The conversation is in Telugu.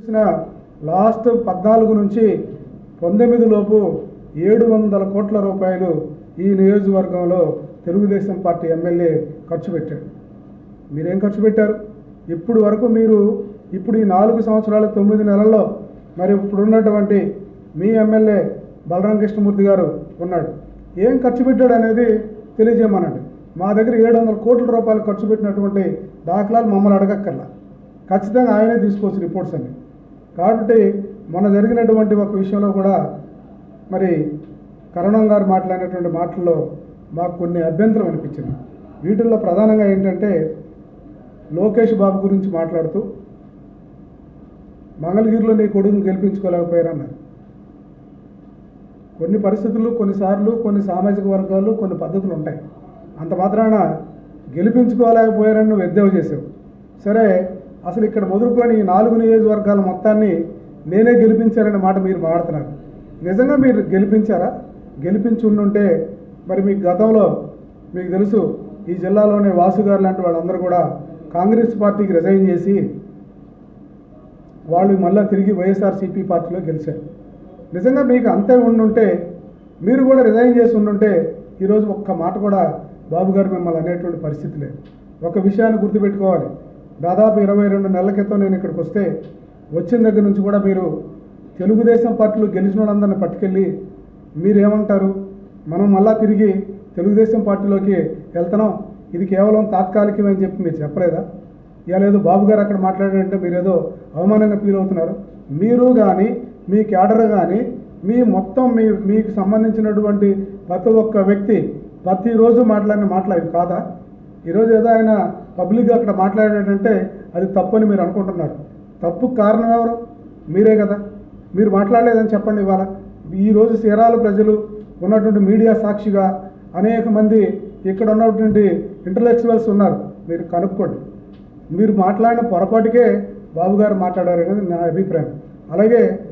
చూసిన లాస్ట్ పద్నాలుగు నుంచి పంతొమ్మిది లోపు ఏడు వందల కోట్ల రూపాయలు ఈ నియోజకవర్గంలో తెలుగుదేశం పార్టీ ఎమ్మెల్యే ఖర్చు పెట్టాడు. మీరేం ఖర్చు పెట్టారు? ఇప్పుడు వరకు మీరు ఇప్పుడు ఈ నాలుగు సంవత్సరాల తొమ్మిది నెలల్లో మరి ఇప్పుడున్నటువంటి మీ ఎమ్మెల్యే బలరామ కృష్ణమూర్తి గారు ఉన్నాడు. ఏం ఖర్చు పెట్టాడు అనేది తెలియజేయమనండి. మా దగ్గర ఏడు వందల కోట్ల రూపాయలు ఖర్చు పెట్టినటువంటి దాఖలాలు మమ్మల్ని అడగక్కర్లా. ఖచ్చితంగా ఆయనే తీసుకోవచ్చు రిపోర్ట్స్ అన్ని. కాబట్టి మొన్న జరిగినటువంటి ఒక విషయంలో కూడా మరి కరణం గారు మాట్లాడినటువంటి మాటల్లో మాకు కొన్ని అభ్యంతరం అనిపించింది. వీటిల్లో ప్రధానంగా ఏంటంటే లోకేష్ బాబు గురించి మాట్లాడుతూ మంగళగిరిలో నీ కొడుకుని గెలిపించుకోలేకపోయారన్నారు. కొన్ని పరిస్థితులు కొన్నిసార్లు కొన్ని సామాజిక వర్గాలు కొన్ని పద్ధతులు ఉంటాయి. అంత మాత్రాన గెలిపించుకోలేకపోయారని నువ్వు ఎద్దేవ చేసావు. సరే అసలు ఇక్కడ మొదలుకొని ఈ నాలుగు నియోజకవర్గాల మొత్తాన్ని నేనే గెలిపించారనే మాట మీరు మాట్లాడుతున్నారు. నిజంగా మీరు గెలిపించారా? గెలిపించి ఉండుంటే మరి మీకు గతంలో మీకు తెలుసు ఈ జిల్లాలోనే వాసుగారు లాంటి వాళ్ళందరూ కూడా కాంగ్రెస్ పార్టీకి రిజైన్ చేసి వాళ్ళు మళ్ళీ తిరిగి వైఎస్ఆర్సీపీ పార్టీలో గెలిచారు. నిజంగా మీకు అంతే ఉండుంటే మీరు కూడా రిజైన్ చేసి ఉండుంటే ఈరోజు ఒక్క మాట కూడా బాబు గారు మిమ్మల్ని అనేటువంటి పరిస్థితి లేదు. ఒక విషయాన్ని గుర్తుపెట్టుకోవాలి. దాదాపు ఇరవై రెండు నెలల క్రితం నేను ఇక్కడికి వస్తే వచ్చిన దగ్గర నుంచి కూడా మీరు తెలుగుదేశం పార్టీలో గెలిచిన వాళ్ళందరిని పట్టుకెళ్ళి మీరేమంటారు? మనం మళ్ళా తిరిగి తెలుగుదేశం పార్టీలోకి వెళ్తున్నాం. ఇది కేవలం తాత్కాలికమే అని చెప్పి మీరు చెప్పలేదా? ఇవాళ బాబు గారు అక్కడ మాట్లాడారంటే మీరు ఏదో అవమానంగా ఫీల్ అవుతున్నారు. మీరు కానీ మీ క్యాడర్ కానీ మీ మొత్తం మీ మీకు సంబంధించినటువంటి ప్రతి ఒక్క వ్యక్తి ప్రతిరోజు మాట్లాడిన మాటలు అవి కాదా? ఈరోజు ఏదో ఆయన పబ్లిక్గా అక్కడ మాట్లాడాడంటే అది తప్పని మీరు అనుకుంటున్నారు. తప్పు కారణం ఎవరు? మీరే కదా. మీరు మాట్లాడలేదని చెప్పండి ఇవాళ. ఈరోజు సీరాల ప్రజలు ఉన్నటువంటి మీడియా సాక్షిగా అనేక మంది ఇక్కడ ఉన్నటువంటి ఇంటలెక్చువల్స్ ఉన్నారు. మీరు కనుక్కోండి. మీరు మాట్లాడిన పొరపాటుకే బాబు గారు మాట్లాడారు అనేది నా అభిప్రాయం. అలాగే